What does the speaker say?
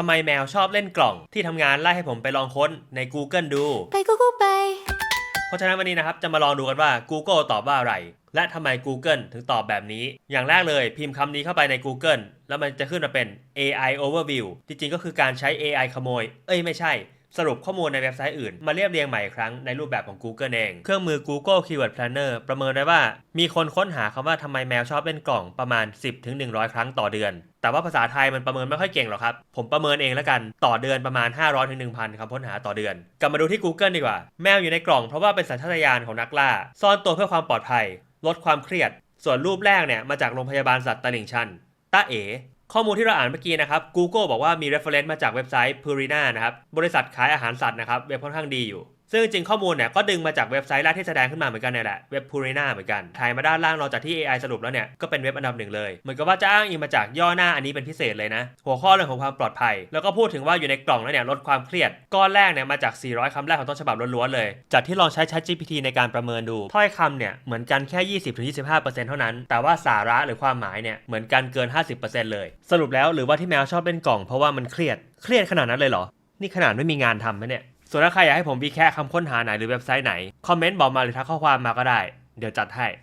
ทำไมแมวชอบเล่นกล่อง ที่ทำงานไล่ให้ผมไปลองค้นใน Google ดู ไปกูกูไป เพราะฉะนั้นวันนี้นะครับ จะมาลองดูกันว่า Google ตอบว่าอะไร และทำไม Google ถึงตอบแบบนี้ อย่างแรกเลยพิมพ์คำนี้เข้าไปใน Google แล้วมันจะขึ้นมาเป็น AI overview จริงๆก็คือการใช้ AI ขโมย เอ้ยไม่ใช่ สรุปข้อมูลในเว็บไซต์อื่น มาเรียบเรียงใหม่อีกครั้งในรูปแบบของ Google เอง เครื่องมือ Google Keyword Planner ประเมินได้ว่า มีคนค้นหาคำว่าทำไมแมวชอบเล่นกล่องประมาณ 10-100 ครั้งต่อเดือน แต่ว่าภาษาไทยมันประเมินไม่ค่อยเก่งหรอกครับ ผมประเมินเองแล้วกันต่อเดือนประมาณ 500-1,000คำค้นหาต่อเดือน กลับมาดูที่ Google ดีกว่า แมวอยู่ในกล่องเพราะว่าเป็นสัญชาตญาณของนักล่า ซ่อนตัวเพื่อความปลอดภัย ลดความเครียด ส่วนรูปแรกเนี่ยมาจากโรงพยาบาลสัตว์ตลิ่งชันตาเอ ข้อมูลที่เราอ่านเมื่อกี้นะครับ Google บอกว่ามี reference มาจากเว็บไซต์ Purina นะครับ บริษัทขายอาหารสัตว์นะครับ เว็บค่อนข้างดีอยู่ ซึ่งจริงข้อมูลเนี่ยก็ดึงมาจากเว็บไซต์แรกที่แสดงขึ้นมาเหมือนกันเนี่ยแหละเว็บ Purina เหมือนกันถ่ายมาด้านล่างนอกจากที่ AI สรุปแล้วเนี่ยก็เป็นเว็บอันดับหนึ่งเลยเหมือนกับว่าจะอ้างอิงมาจากย่อหน้าอันนี้เป็นพิเศษเลยนะ หัวข้อเรื่องของความปลอดภัย แล้วก็พูดถึงว่าอยู่ในกล่องแล้วเนี่ยลดความเครียดก้อนแรกเนี่ยมาจาก 400คำแรกของต้นฉบับล้วนๆเลยจากที่ลองใช้ ChatGPT ในการประเมินดูถ้อยคำเนี่ยเหมือนกันแค่ 20-25%เท่านั้น แต่ว่าสาระหรือความหมายเนี่ยเหมือนกันเกิน 50%เลย สรุปแล้วหรือว่าที่แมวชอบเล่นกล่องเพราะว่ามันเครียดเครียดขนาดนั้นเลยเหรอนี่ขนาดไม่มีงานทำไหมเนี่ย ส่วนถ้าใครอยากให้ผมวิแค่คำค้นหาไหนหรือเว็บไซต์ไหน คอมเมนต์บอกมาหรือทักข้อความมาก็ได้ เดี๋ยวจัดให้